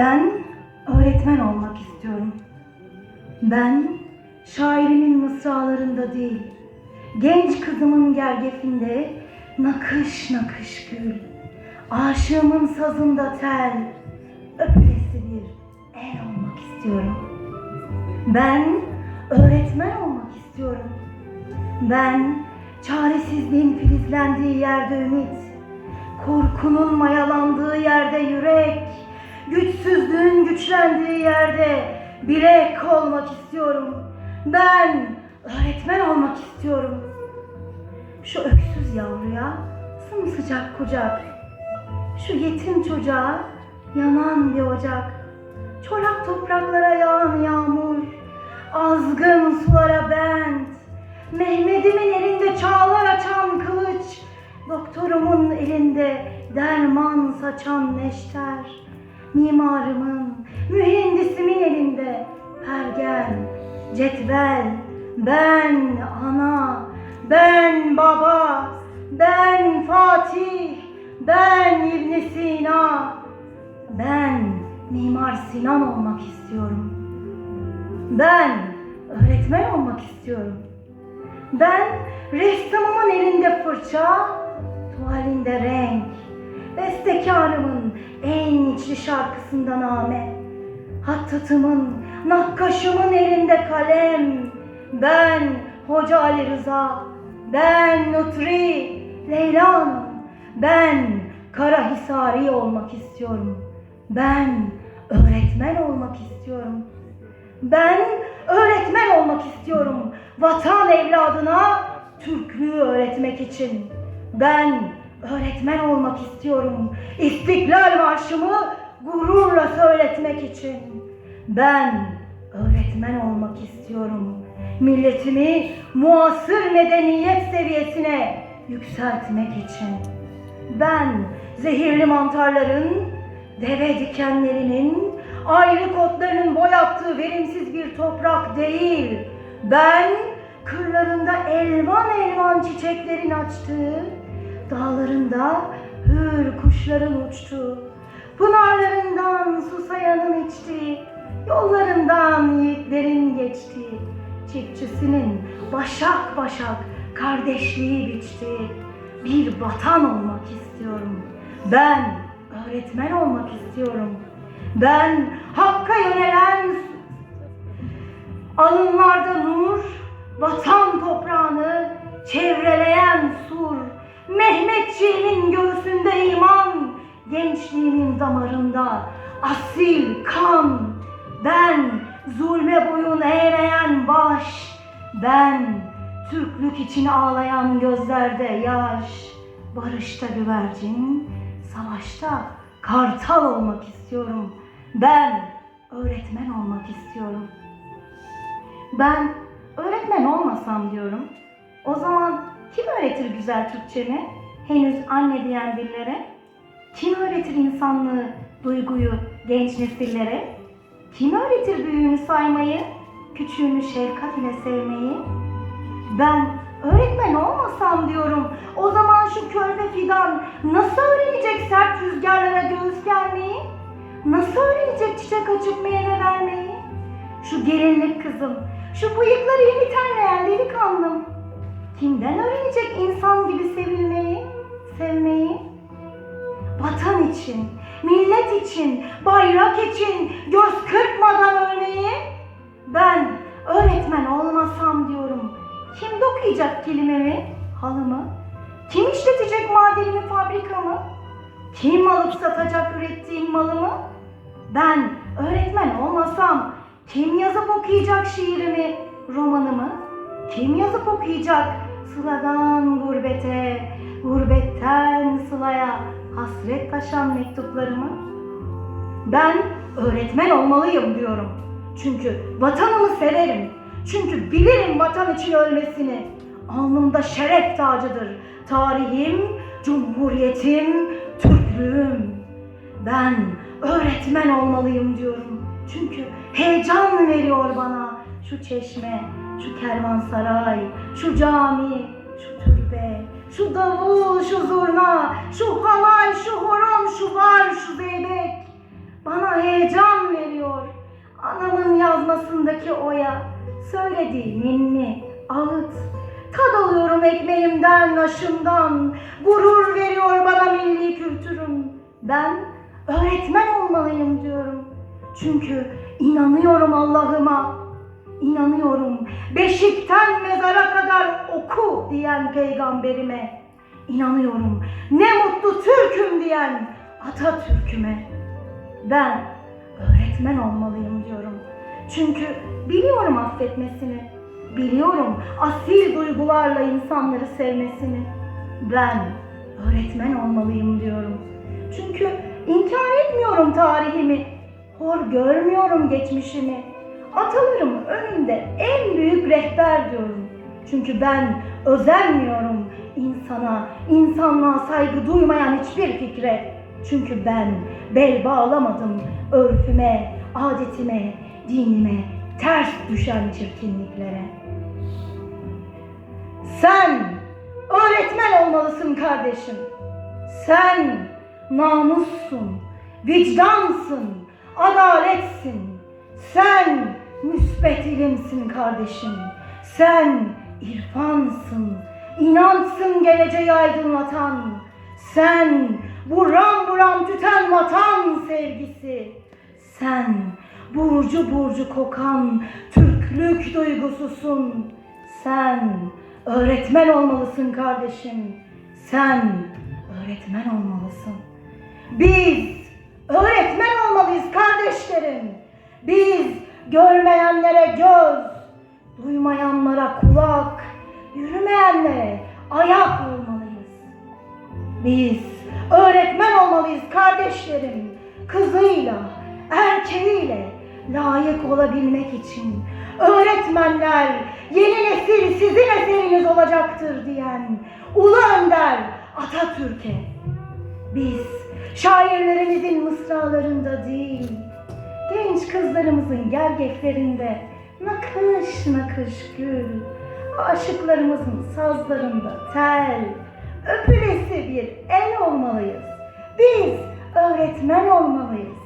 Ben öğretmen olmak istiyorum. Ben şairimin mısralarında değil, genç kızımın gergefinde nakış nakış gül, aşığımın sazında tel, öpülesi bir el olmak istiyorum. Ben öğretmen olmak istiyorum. Ben çaresizliğin filizlendiği yerde ümit, korkunun mayalandığı yerde yürek, güçsüzlüğün güçlendiği yerde bilek olmak istiyorum. Ben öğretmen olmak istiyorum. Şu öksüz yavruya sımsıcak kucak, şu yetim çocuğa yanan bir ocak, çorak topraklara yağan yağmur, azgın sulara bent, Mehmet'imin elinde çağlar açan kılıç, doktorumun elinde derman saçan neşter, mimarımın, mühendisimin elinde pergel, cetvel, ben ana, ben baba, ben Fatih, ben İbn Sina, ben Mimar Sinan olmak istiyorum. Ben öğretmen olmak istiyorum. Ben ressamımın elinde fırça, tuvalinde renk, bestekarımın en içli şarkısında name, hattatımın, nakkaşımın elinde kalem, ben Hoca Ali Rıza, ben Nutri, Leylan, ben Karahisari olmak istiyorum. Ben öğretmen olmak istiyorum. Ben öğretmen olmak istiyorum. Vatan evladına Türklüğü öğretmek için. Ben öğretmen olmak istiyorum. İstiklal Marşımı gururla söyletmek için. Ben öğretmen olmak istiyorum. Milletimi muasır medeniyet seviyesine yükseltmek için. Ben zehirli mantarların, deve dikenlerinin, ayrı kotlarının boyattığı verimsiz bir toprak değil. Ben kırlarında elvan elvan çiçeklerin açtığı, dağlarında hür kuşların uçtuğu, pınarlarından susayanın içtiği, yollarından yiğitlerin geçtiği, çiftçisinin başak başak kardeşliği biçtiği bir vatan olmak istiyorum. Ben öğretmen olmak istiyorum. Ben hakka yönelen alınlarda nur, Mehmetçiğimin göğsünde iman, gençliğimin damarında asil kan, ben zulme boyun eğmeyen baş, ben Türklük için ağlayan gözlerde yaş, barışta güvercin, savaşta kartal olmak istiyorum. Ben öğretmen olmak istiyorum. Ben öğretmen olmasam diyorum. O zaman kim öğretir güzel Türkçemi? Henüz anne diyen dillere. Kim öğretir insanlığı, duyguyu genç nesillere? Kim öğretir büyüğünü saymayı, küçüğünü şefkat ile sevmeyi? Ben öğretmen olmasam diyorum. O zaman şu körpe fidan nasıl öğrenecek sert rüzgarlara göğüs germeyi? Nasıl öğrenecek çiçek açıp meyve vermeyi? Şu gelinlik kızım, şu bıyıkları yeni terleyen delikanlım. Kimden öğrenecek insan gibi sevilmeyi, sevmeyi? Vatan için, millet için, bayrak için göz kırpmadan ölmeyi? Ben öğretmen olmasam diyorum. Kim dokuyacak kelimemi, halımı? Kim işletecek madenimi, fabrikamı? Kim alıp satacak ürettiğim malımı? Ben öğretmen olmasam kim yazıp okuyacak şiirimi, romanımı? Kim yazıp okuyacak sıladan gurbete, gurbetten sılaya hasret taşan mektuplarımı? Ben öğretmen olmalıyım diyorum. Çünkü vatanımı severim. Çünkü bilirim vatan için ölmesini. Alnımda şeref tacıdır. Tarihim, cumhuriyetim, Türklüğüm. Ben öğretmen olmalıyım diyorum. Çünkü heyecan veriyor bana şu çeşme, şu kervansaray, şu cami, şu davul, şu zurna, şu halay, şu horon, şu var, şu zeybek. Bana heyecan veriyor. Anamın yazmasındaki oya, söylediği ninni, ağıt. Tad alıyorum ekmeğimden, aşımdan. Gurur veriyor bana milli kültürüm. Ben öğretmen olmalıyım diyorum. Çünkü inanıyorum Allah'ıma. İnanıyorum beşikten mezara kadar oku diyen peygamberime. İnanıyorum ne mutlu Türk'üm diyen Atatürk'üme. Ben öğretmen olmalıyım diyorum. Çünkü biliyorum affetmesini. Biliyorum asil duygularla insanları sevmesini. Ben öğretmen olmalıyım diyorum. Çünkü inkar etmiyorum tarihimi. Hor görmüyorum geçmişimi. Atalarım önümde en büyük rehber diyorum. Çünkü ben özenmiyorum insana, insanlığa saygı duymayan hiçbir fikre. Çünkü ben bel bağlamadım örfüme, adetime, dinime, ters düşen çirkinliklere. Sen öğretmen olmalısın kardeşim. Sen namussun, vicdansın, adaletsin. Sen müsbet ilimsin kardeşim. Sen irfansın, inançsın geleceği aydınlatan. Sen buram buram tüten vatan sevgisi. Sen burcu burcu kokan Türklük duygususun. Sen öğretmen olmalısın kardeşim. Sen öğretmen olmalısın. Biz öğretmen olmalıyız kardeşlerim. Biz görmeyenlere göz, duymayanlara kulak, yürümeyenlere ayak olmalıyız. Biz öğretmen olmalıyız kardeşlerim. Kızıyla, erkeğiyle layık olabilmek için. Öğretmenler yeni nesil sizin eseriniz olacaktır diyen Ulu Önder Atatürk'e. Biz şairlerimizin mısralarında değil, genç kızlarımızın gergeklerinde nakış nakış gül, aşıklarımızın sazlarında tel, öpülesi bir el olmalıyız. Biz öğretmen olmalıyız.